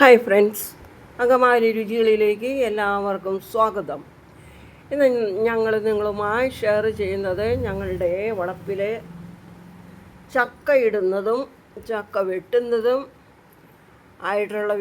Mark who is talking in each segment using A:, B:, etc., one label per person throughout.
A: Hi friends Angamaly രുചികളിലേക്ക് എല്ലാവർക്കും സ്വാഗതം. ഇന്ന് ഞങ്ങൾ നിങ്ങളുമായി ഷെയർ ചെയ്യുന്നത് ഞങ്ങളുടെ വളപ്പിലെ ചക്ക ഇടുന്നതും ചക്ക വെട്ടുന്നതും ആയിട്ടുള്ള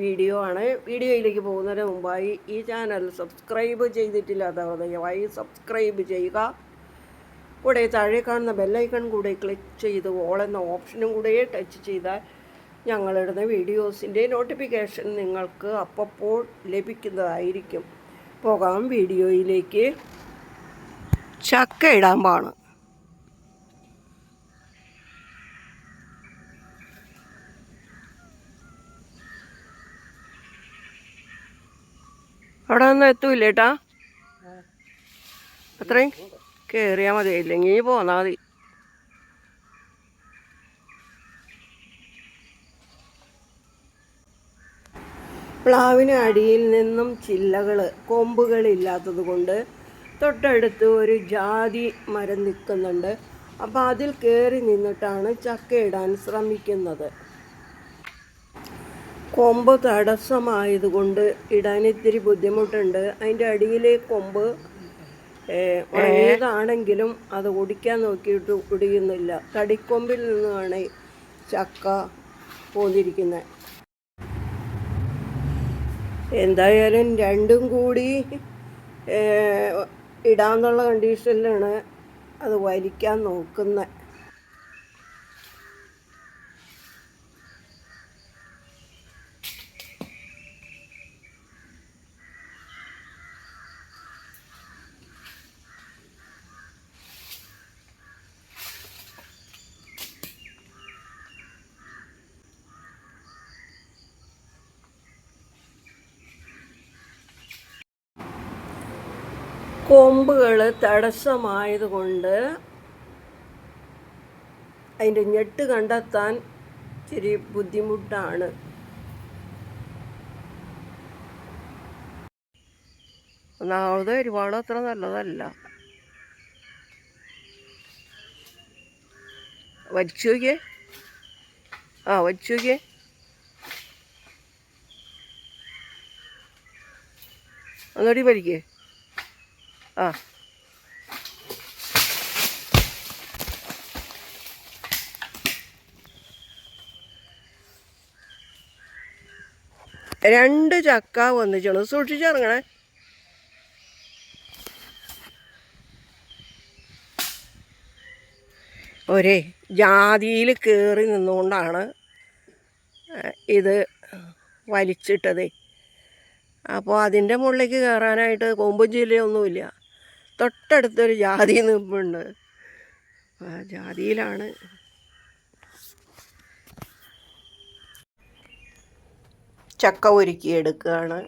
A: വീഡിയോ ആണ്. വീഡിയോയിലേക്ക് പോകുന്നതിന് മുമ്പായി ഈ ചാനൽ സബ്സ്ക്രൈബ് ചെയ്തിട്ടില്ലാത്തവർ ദയവായി സബ്സ്ക്രൈബ് ചെയ്യുക. കൂടെ താഴെ കാണുന്ന ബെല്ലൈക്കൺ കൂടെ ക്ലിക്ക് ചെയ്ത് ഓൾ എന്ന ഓപ്ഷനും കൂടെ ടച്ച് ചെയ്താൽ ഞങ്ങളിടുന്ന വീഡിയോസിന്റെ നോട്ടിഫിക്കേഷൻ നിങ്ങൾക്ക് അപ്പോൾ ലഭിക്കുന്നതായിരിക്കും. പോകാം വീഡിയോയിലേക്ക്. ചക്ക ഇടാൻ പാണ്. അവിടെ ഒന്നും എത്തൂല്ലേട്ടാ അത്രയും കയറിയാൽ മതി. ഇല്ലെങ്കിൽ പോന്നാൽ മതി. പ്ലാവിന് അടിയിൽ നിന്നും ചില്ലകൾ കൊമ്പുകളില്ലാത്തത് കൊണ്ട് തൊട്ടടുത്ത് ഒരു ജാതി മരം നിൽക്കുന്നുണ്ട്. അപ്പോൾ അതിൽ കയറി നിന്നിട്ടാണ് ചക്കയിടാൻ ശ്രമിക്കുന്നത്. കൊമ്പ് തടസ്സമായതുകൊണ്ട് ഇടാൻ ഇത്തിരി ബുദ്ധിമുട്ടുണ്ട്. അതിന്റെ അടിയിലെ കൊമ്പ് ഉണങ്ങിയതാണെങ്കിലും അത് ഒടിക്കാൻ നോക്കിയിട്ട് ഒടിയുന്നില്ല തടിക്കൊമ്പിൽ നിന്നാണ് ചക്ക പോന്നിരിക്കുന്നത് എന്തായാലും രണ്ടും കൂടി ഇടാന്നുള്ള കണ്ടീഷനിലാണ് അത് വലിക്കാൻ നോക്കുന്നത് കൊമ്പുകൾ തടസ്സമായതുകൊണ്ട് അതിന്റെ ഞെട്ട് കണ്ടെത്താൻ ഇച്ചിരി ബുദ്ധിമുട്ടാണ്. ഒന്നാമത് ഒരുപാട് അത്ര നല്ലതല്ല. വലിച്ചു നോക്കിയേ. ആ വലിച്ചു നോക്കിയേ. ഒന്നുകൂടി വലിക്കേ. രണ്ട് ചക്ക വന്നിച്ചാണ് സൂക്ഷിച്ചിറങ്ങണേ. ഒരേ ജാതിയിൽ കയറി നിന്നുകൊണ്ടാണ് ഇത് വലിച്ചിട്ടതേ. അപ്പോൾ അതിന്റെ മുകളിലേക്ക് കയറാനായിട്ട് കൊമ്പും ചില്ലയൊന്നുമില്ല തൊട്ടടുത്തൊരു ജാതി നിൽപ്പുണ്ട്. ആ ജാതിയിലാണ്. ചക്ക ഒരുക്കി എടുക്കുകയാണ്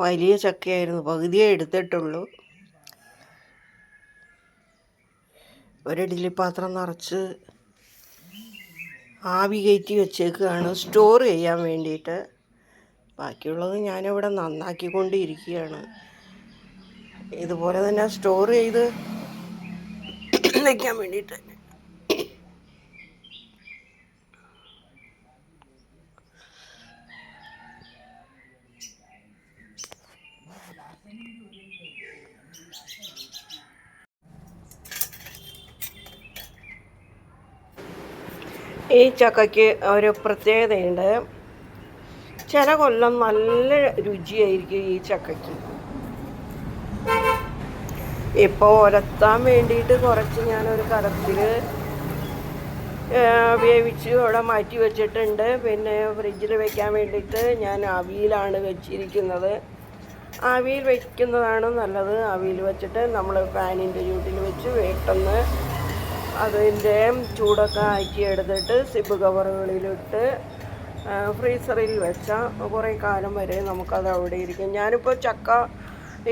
A: വലിയ ചക്കയായിരുന്നു. പകുതിയേ എടുത്തിട്ടുള്ളൂ. ഒരിഡ്ലി പാത്രം നിറച്ച് ആവി കയറ്റി വെച്ചേക്കുകയാണ് സ്റ്റോർ ചെയ്യാൻ വേണ്ടിയിട്ട്. ബാക്കിയുള്ളത് ഞാനിവിടെ നന്നാക്കിക്കൊണ്ടിരിക്കുകയാണ്. ഇതുപോലെ തന്നെ സ്റ്റോർ ചെയ്ത് വയ്ക്കാൻ വേണ്ടിയിട്ട് ഈ ചക്കയ്ക്ക് ഒരു പ്രത്യേകതയുണ്ട്. ചില കൊല്ലം നല്ല രുചിയായിരിക്കും ഈ ചക്കയ്ക്ക്. ഇപ്പോൾ ഒലത്താൻ വേണ്ടിയിട്ട് കുറച്ച് ഞാനൊരു കലത്തിൽ വേവിച്ച് അവിടെ മാറ്റി വെച്ചിട്ടുണ്ട്. പിന്നെ ഫ്രിഡ്ജിൽ വെക്കാൻ വേണ്ടിയിട്ട് ഞാൻ അവിയിലാണ് വെച്ചിരിക്കുന്നത്. അവിയിൽ വയ്ക്കുന്നതാണ് നല്ലത്. അവിയിൽ വെച്ചിട്ട് നമ്മൾ ഫാനിന്റെ ചൂട്ടിൽ വെച്ച് പെട്ടെന്ന് അതിന്റെ ചൂടൊക്കെ ആക്കി എടുത്തിട്ട് സിബ് കവറുകളിലിട്ട് ഫ്രീസറിൽ വെച്ചാൽ കുറേ കാലം വരെ നമുക്കത് അവിടെ ഇരിക്കും. ഞാനിപ്പോൾ ചക്ക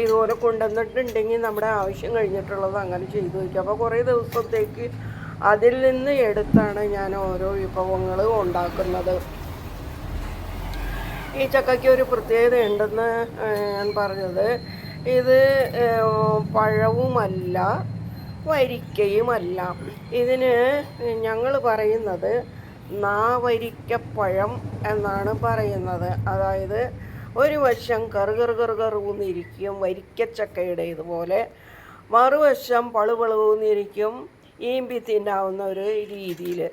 A: ഇതുപോലെ കൊണ്ടുവന്നിട്ടുണ്ടെങ്കിൽ നമ്മുടെ ആവശ്യം കഴിഞ്ഞിട്ടുള്ളത് അങ്ങനെ ചെയ്തു വയ്ക്കും. അപ്പോൾ കുറേ ദിവസത്തേക്ക് അതിൽ നിന്ന് എടുത്താണ് ഞാൻ ഓരോ വിഭവങ്ങൾ ഉണ്ടാക്കുന്നത്. ഈ ചക്കയ്ക്ക് ഒരു പ്രത്യേകത ഉണ്ടെന്ന് ഞാൻ പറഞ്ഞത്. ഇത് പഴവുമല്ല. വരിക്കയുമല്ല. ഇതിന് ഞങ്ങൾ പറയുന്നത് നാവരിക്കപ്പഴം എന്നാണ് പറയുന്നത്. അതായത് ഒരു വശം കറു കറു കറു കറുന്നിരിക്കും വരിക്കച്ചക്കയുടെ ഇതുപോലെ. മറുവശം പളുപളുന്നിരിക്കും ഈമ്പി തിന്നാവുന്ന ഒരു രീതിയിൽ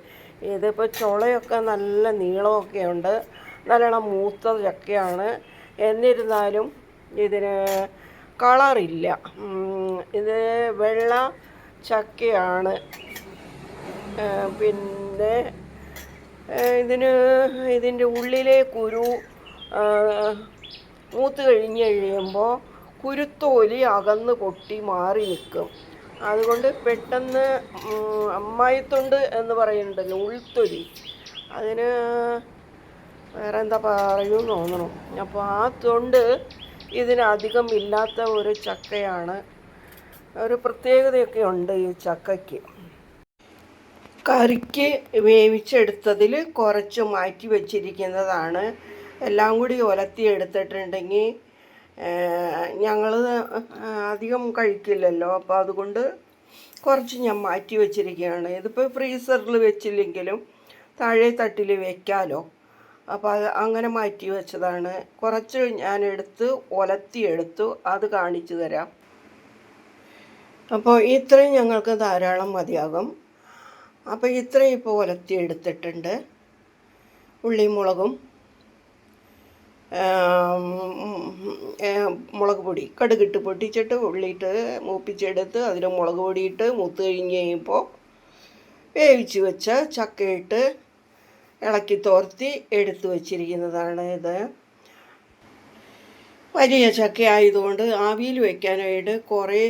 A: ഇതിപ്പോൾ ചുളയൊക്കെ നല്ല നീളമൊക്കെ ഉണ്ട്. നല്ലോണം മൂത്ത ചക്കയാണ് എന്നിരുന്നാലും ഇതിന് കളറില്ല. ഇത് വെള്ള ചക്കയാണ്. പിന്നെ ഇതിന് ഇതിന്റെ ഉള്ളിലെ കുരു മൂത്ത് കഴിഞ്ഞ് കഴിയുമ്പോൾ കുരുത്തോലി അകന്ന് പൊട്ടി മാറി നിൽക്കും. അതുകൊണ്ട് പെട്ടെന്ന് അമ്മായിത്തൊണ്ട് എന്ന് പറയുന്നുണ്ടല്ലോ ഉൾത്തൊലി. അതിന് വേറെ എന്താ പറയുമെന്ന് തോന്നണം. അപ്പോൾ ആ തൊണ്ട് ഇതിനധികം ഇല്ലാത്ത ഒരു ചക്കയാണ് ഒരു പ്രത്യേകതയൊക്കെ ഉണ്ട് ഈ ചക്കയ്ക്ക്. കറിക്ക് വേവിച്ചെടുത്തതിൽ കുറച്ച് മാറ്റി വച്ചിരിക്കുന്നതാണ്. എല്ലാം കൂടി ഒലത്തി എടുത്തിട്ടുണ്ടെങ്കിൽ ഞങ്ങൾ അധികം കഴിക്കില്ലല്ലോ. അപ്പോൾ അതുകൊണ്ട് കുറച്ച് ഞാൻ മാറ്റി വച്ചിരിക്കുകയാണ്. ഇതിപ്പോൾ ഫ്രീസറിൽ വെച്ചില്ലെങ്കിലും താഴെ തട്ടിൽ വെക്കാലോ. അപ്പോൾ അത് അങ്ങനെ മാറ്റി വെച്ചതാണ്. കുറച്ച് ഞാൻ എടുത്ത് ഒലത്തി എടുത്തു അത് കാണിച്ചു തരാം. അപ്പോൾ ഇത്രയും ഞങ്ങൾക്ക് ധാരാളം മതിയാകും. അപ്പോൾ ഇത്രയും ഇപ്പോൾ ഒലത്തി എടുത്തിട്ടുണ്ട്. ഉള്ളിയും മുളകും മുളക് പൊടി. കടുകിട്ട് പൊട്ടിച്ചിട്ട് ഉള്ളിയിട്ട് മൂപ്പിച്ചെടുത്ത് അതിൽ മുളക് പൊടിയിട്ട് മൂത്ത് കഴിഞ്ഞ് കഴിയുമ്പോൾ വേവിച്ച് വെച്ച ചക്കയിട്ട് ഇളക്കി തോർത്തി എടുത്ത് വച്ചിരിക്കുന്നതാണ് ഇത്. വലിയ ചക്ക ആയതുകൊണ്ട് ആവിയിൽ വയ്ക്കാനായിട്ട് കുറേ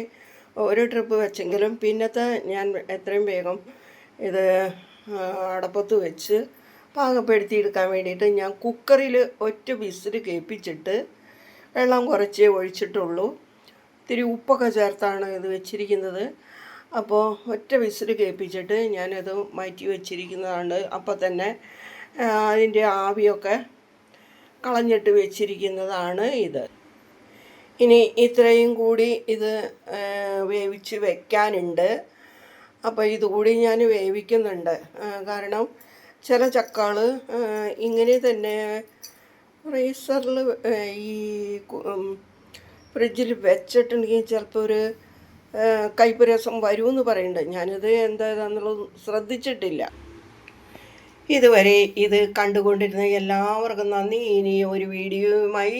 A: ഒരു ട്രിപ്പ് വെച്ചെങ്കിലും പിന്നത്തെ ഞാൻ എത്രയും വേഗം ഇത് അടപ്പത്ത് വെച്ച് പാകപ്പെടുത്തി എടുക്കാൻ വേണ്ടിയിട്ട് ഞാൻ കുക്കറിൽ ഒറ്റ വിസിൽ കേൾപ്പിച്ചിട്ട് വെള്ളം കുറച്ചേ ഒഴിച്ചിട്ടുള്ളൂ. ഇത്തിരി ഉപ്പൊക്കെ ചേർത്താണ് ഇത് വെച്ചിരിക്കുന്നത്. അപ്പോൾ ഒറ്റ വിസിൽ കേൾപ്പിച്ചിട്ട് ഞാനത് മാറ്റി വെച്ചിരിക്കുന്നതാണ്. അപ്പോൾ തന്നെ അതിന്റെ ആവിയൊക്കെ കളഞ്ഞിട്ട് വെച്ചിരിക്കുന്നതാണ് ഇത്. ഇനി ഇത്രയും കൂടി ഇത് വേവിച്ച് വെക്കാനുണ്ട്. അപ്പോൾ ഇതുകൂടി ഞാൻ വേവിക്കുന്നുണ്ട്. കാരണം ചില ചക്കകൾ ഇങ്ങനെ തന്നെ ഫ്രീസറിൽ ഈ ഫ്രിഡ്ജിൽ വെച്ചിട്ടുണ്ടെങ്കിൽ ചിലപ്പോൾ ഒരു കൈപ്പുരസം വരുമെന്ന് പറയുന്നുണ്ട് ഞാനിത് എന്താണെന്നുള്ളത് ശ്രദ്ധിച്ചിട്ടില്ല. ഇതുവരെ ഇത് കണ്ടുകൊണ്ടിരുന്ന എല്ലാവർക്കും നന്ദി. ഇനി ഒരു വീഡിയോയുമായി